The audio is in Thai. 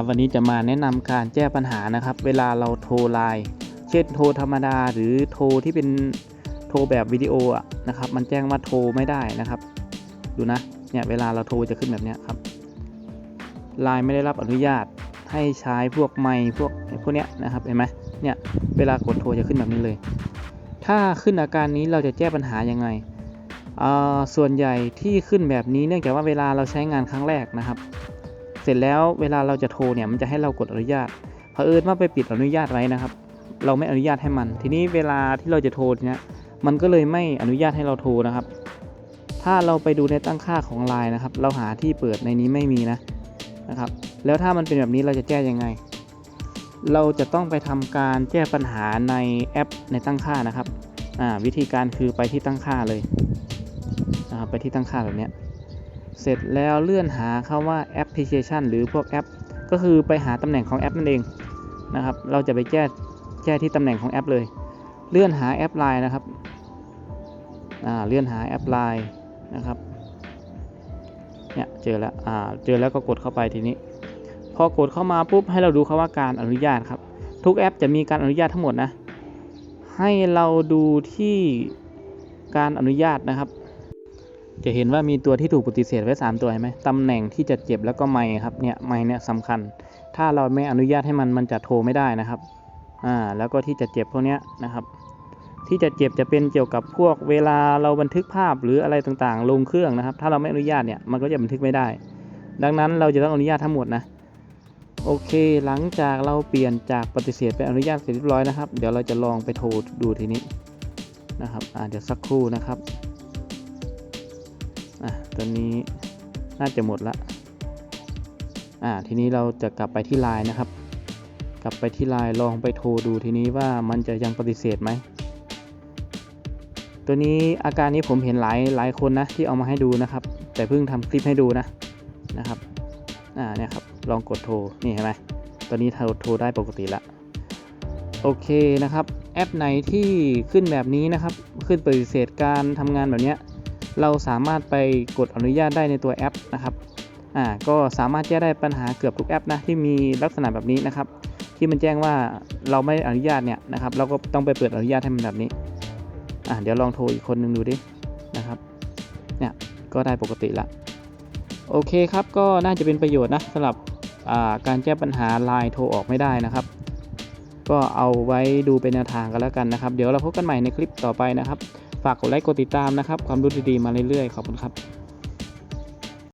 ครับ วันนี้จะมาแนะนำการแก้ปัญหานะครับ เวลาเราโทรไลน์เช่นโทรธรรมดาหรือโทรที่เป็นโทรแบบวิดีโออะนะครับ มันแจ้งว่าโทรไม่ได้นะครับ ดูนะเนี่ยเวลาเราโทรจะขึ้นแบบนี้ครับไลน์ไม่ได้รับอนุญาตให้ใช้พวกไมค์พวกพวกเนี้ยนะครับเห็นไหมเนี่ยเวลากดโทรจะขึ้นแบบนี้เลย ถ้าขึ้นอาการนี้เราจะแก้ปัญหายังไงส่วนใหญ่ที่ขึ้นแบบนี้เนื่องจากว่าเวลาเราใช้งานครั้งแรกนะครับ ร็จแล้วเวลาเราจะโทรเนี่ยมันจะให้เรากดอนุญาตเผอิญว่าไปปิดอนุญาตไว้นะครับ เราไม่อนุญาตให้มัน ทีนี้เวลาที่เราจะโทรเนี่ยมันก็เลยไม่อนุญาตให้เราโทรนะครับ ถ้าเราไปดูในตั้งค่าของไลน์นะครับ เราหาที่เปิดในนี้ไม่มีนะนะครับ แล้วถ้ามันเป็นแบบนี้เราจะแก้ยังไง เราจะต้องไปทำการแก้ปัญหาในแอปในตั้งค่านะครับวิธีการคือไปที่ตั้งค่าเลยนะครับไปที่ตั้งค่าแบบนี้ เสร็จแล้วเลื่อนหาคำว่าแอปพลิเคชัน หรือพวกแอป ก็คือไปหาตำแหน่งของแอปนั่นเองนะครับ เราจะไปแก้แก้ที่ตำแหน่งของแอปเลย เลื่อนหาแอปไลน์นะครับอ่าเลื่อนหาแอปไลน์นะครับเนี่ยเจอแล้วอ่าเจอแล้วก็กดเข้าไปทีนี้ พอกดเข้ามาปุ๊บให้เราดูคำว่าการอนุญาตครับ ทุกแอปจะมีการอนุญาตทั้งหมดนะให้เราดูที่การอนุญาตนะครับ จะเห็นว่ามีตัวที่ถูกปฏิเสธไว้ 3 ตัวเห็นไหมตำแหน่งที่จะเจ็บแล้วก็ไมค์ครับ เนี่ยไมค์เนี่ยสำคัญ ถ้าเราไม่อนุญาตให้มันมันจะโทรไม่ได้นะครับ อ่า แล้วก็ที่จะเจ็บพวกนี้นะครับ ที่จะเจ็บจะเป็นเกี่ยวกับพวกเวลาเราบันทึกภาพหรืออะไรต่างๆ ลงเครื่องนะครับ ถ้าเราไม่อนุญาตเนี่ยมันก็จะบันทึกไม่ได้ ดังนั้นเราจะต้องอนุญาตทั้งหมดนะ โอเค หลังจากเราเปลี่ยนจากปฏิเสธเป็นอนุญาตเสร็จเรียบร้อยนะครับ เดี๋ยวเราจะลองไปโทรดูทีนี้นะครับ อ่า เดี๋ยวสักครู่นะครับ อะตัวนี้น่าจะหมดละอ่าทีนี้เราจะกลับไปที่ไลน์นะครับ กลับไปที่ไลน์ลองไปโทรดูทีนี้ว่ามันจะยังปฏิเสธไหมตัวนี้อาการนี้ผมเห็นหลายหลายคนนะที่เอามาให้ดูนะครับ แต่เพิ่งทำคลิปให้ดูนะนะครับอ่าเนี่ยครับลองกดโทรนี่เห็นไหมตอนนี้โทรโทรได้ปกติละโอเคนะครับ แอปไหนที่ขึ้นแบบนี้นะครับ ขึ้นปฏิเสธการทำงานแบบเนี้ย เราสามารถไปกดอนุญาตได้ในตัวแอปนะครับอ่าก็สามารถแก้ได้ปัญหาเกือบทุกแอปนะที่มีลักษณะแบบนี้นะครับ ที่มันแจ้งว่าเราไม่อนุญาตเนี่ยนะครับ เราก็ต้องไปเปิดอนุญาตให้มันแบบนี้อ่าเดี๋ยวลองโทรอีกคนหนึ่งดูดินะครับเนี่ยก็ได้ปกติละโอเคครับก็น่าจะเป็นประโยชน์นะสำหรับอ่าการแก้ปัญหาไลน์โทรออกไม่ได้นะครับ ก็เอาไว้ดูเป็นแนวทางกันแล้วกันนะครับ เดี๋ยวเราพบกันใหม่ในคลิปต่อไปนะครับ ฝากกดไลค์กดติดตามนะครับ ความรู้ดีๆมาเรื่อยๆ ขอบคุณครับ